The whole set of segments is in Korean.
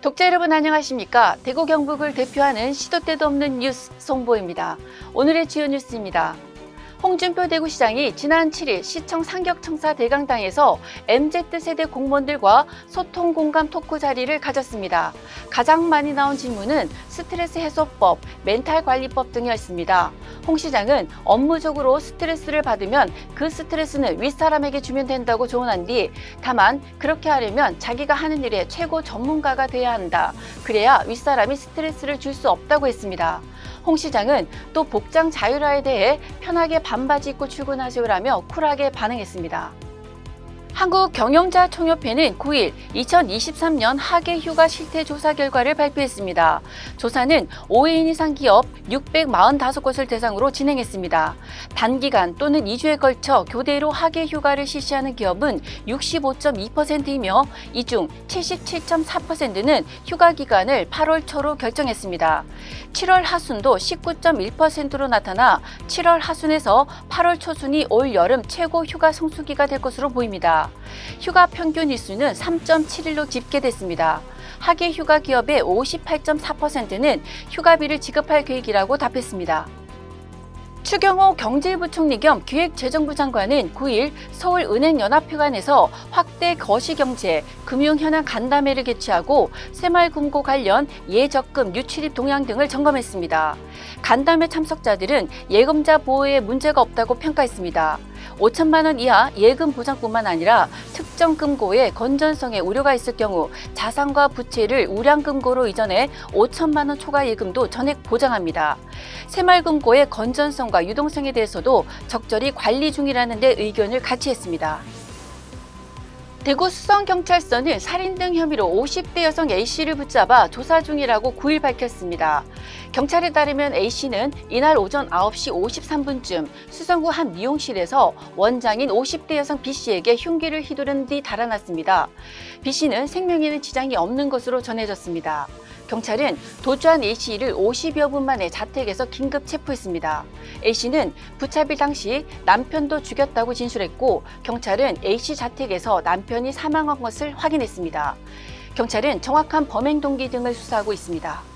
구독자 여러분 안녕하십니까? 대구 경북을 대표하는 시도 때도 없는 뉴스 송보입니다. 오늘의 주요 뉴스입니다. 홍준표 대구시장이 지난 7일 시청 상격청사 대강당에서 MZ세대 공무원들과 소통 공감 토크 자리를 가졌습니다. 가장 많이 나온 질문은 스트레스 해소법, 멘탈 관리법 등이었습니다. 홍 시장은 업무적으로 스트레스를 받으면 그 스트레스는 윗사람에게 주면 된다고 조언한 뒤 다만 그렇게 하려면 자기가 하는 일의 최고 전문가가 돼야 한다. 그래야 윗사람이 스트레스를 줄 수 없다고 했습니다. 홍 시장은 또 복장 자율화에 대해 편하게 반바지 입고 출근하세요라며 쿨하게 반응했습니다. 한국경영자총협회는 9일 2023년 하계 휴가 실태 조사 결과를 발표했습니다. 조사는 5인 이상 기업 645곳을 대상으로 진행했습니다. 단기간 또는 2주에 걸쳐 교대로 하계 휴가를 실시하는 기업은 65.2%이며 이 중 77.4%는 휴가 기간을 8월 초로 결정했습니다. 7월 하순도 19.1%로 나타나 7월 하순에서 8월 초순이 올 여름 최고 휴가 성수기가 될 것으로 보입니다. 휴가 평균 일수는 3.7일로 집계됐습니다. 하계 휴가 기업의 58.4%는 휴가비를 지급할 계획이라고 답했습니다. 추경호 경제부총리 겸 기획재정부 장관은 9일 서울은행연합회관에서 확대 거시경제, 금융현황 간담회를 개최하고 새마을금고 관련 예적금 유출입 동향 등을 점검했습니다. 간담회 참석자들은 예금자 보호에 문제가 없다고 평가했습니다. 5천만 원 이하 예금 보장뿐만 아니라 특정 금고에 건전성에 우려가 있을 경우 자산과 부채를 우량금고로 이전해 5천만 원 초과 예금도 전액 보장합니다. 새마을금고의 건전성과 유동성에 대해서도 적절히 관리 중이라는 데 의견을 같이 했습니다. 대구 수성경찰서는 살인 등 혐의로 50대 여성 A씨를 붙잡아 조사 중이라고 9일 밝혔습니다. 경찰에 따르면 A씨는 이날 오전 9시 53분쯤 수성구 한 미용실에서 원장인 50대 여성 B씨에게 흉기를 휘두른 뒤 달아났습니다. B씨는 생명에는 지장이 없는 것으로 전해졌습니다. 경찰은 도주한 A씨를 50여 분 만에 자택에서 긴급 체포했습니다. A씨는 부차빌 당시 남편도 죽였다고 진술했고 경찰은 A씨 자택에서 남편이 사망한 것을 확인했습니다. 경찰은 정확한 범행 동기 등을 수사하고 있습니다.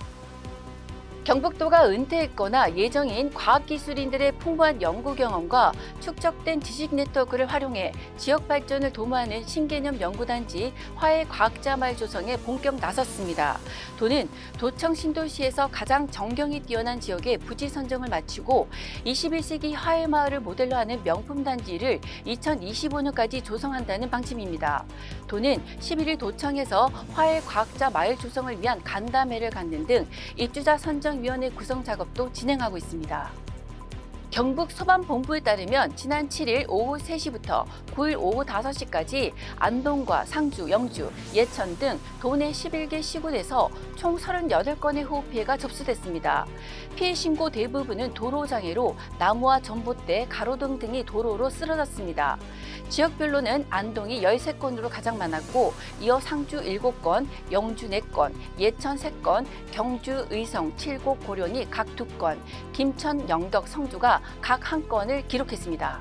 경북도가 은퇴했거나 예정인 과학기술인들의 풍부한 연구 경험과 축적된 지식 네트워크를 활용해 지역 발전을 도모하는 신개념 연구단지 화해 과학자 마을 조성에 본격 나섰습니다. 도는 도청 신도시에서 가장 정경이 뛰어난 지역의 부지 선정을 마치고 21세기 화해 마을을 모델로 하는 명품 단지를 2025년까지 조성한다는 방침입니다. 도는 11일 도청에서 화해 과학자 마을 조성을 위한 간담회를 갖는 등 입주자 선정 위원회 구성 작업도 진행하고 있습니다. 경북 소방본부에 따르면 지난 7일 오후 3시부터 9일 오후 5시까지 안동과 상주, 영주, 예천 등 도내 11개 시군에서 총 38건의 호우 피해가 접수됐습니다. 피해 신고 대부분은 도로 장애로 나무와 전봇대, 가로등 등이 도로로 쓰러졌습니다. 지역별로는 안동이 13건으로 가장 많았고 이어 상주 7건, 영주 4건, 예천 3건, 경주, 의성, 칠곡, 고려니 각 2건, 김천, 영덕, 성주가 각 한 건을 기록했습니다.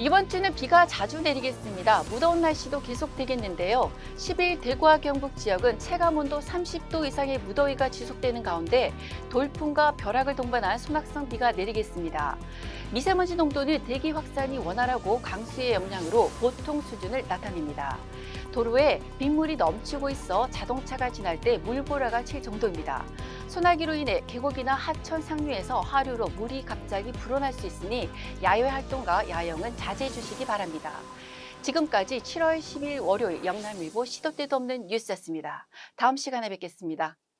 이번 주는 비가 자주 내리겠습니다. 무더운 날씨도 계속되겠는데요. 10일 대구와 경북 지역은 체감온도 30도 이상의 무더위가 지속되는 가운데 돌풍과 벼락을 동반한 소낙성 비가 내리겠습니다. 미세먼지 농도는 대기 확산이 원활하고 강수의 영향으로 보통 수준을 나타냅니다. 도로에 빗물이 넘치고 있어 자동차가 지날 때 물보라가 칠 정도입니다. 소나기로 인해 계곡이나 하천 상류에서 하류로 물이 갑자기 불어날 수 있으니 야외 활동과 야영은 자제해 주시기 바랍니다. 지금까지 7월 10일 월요일 영남일보 시도 때도 없는 뉴스였습니다. 다음 시간에 뵙겠습니다.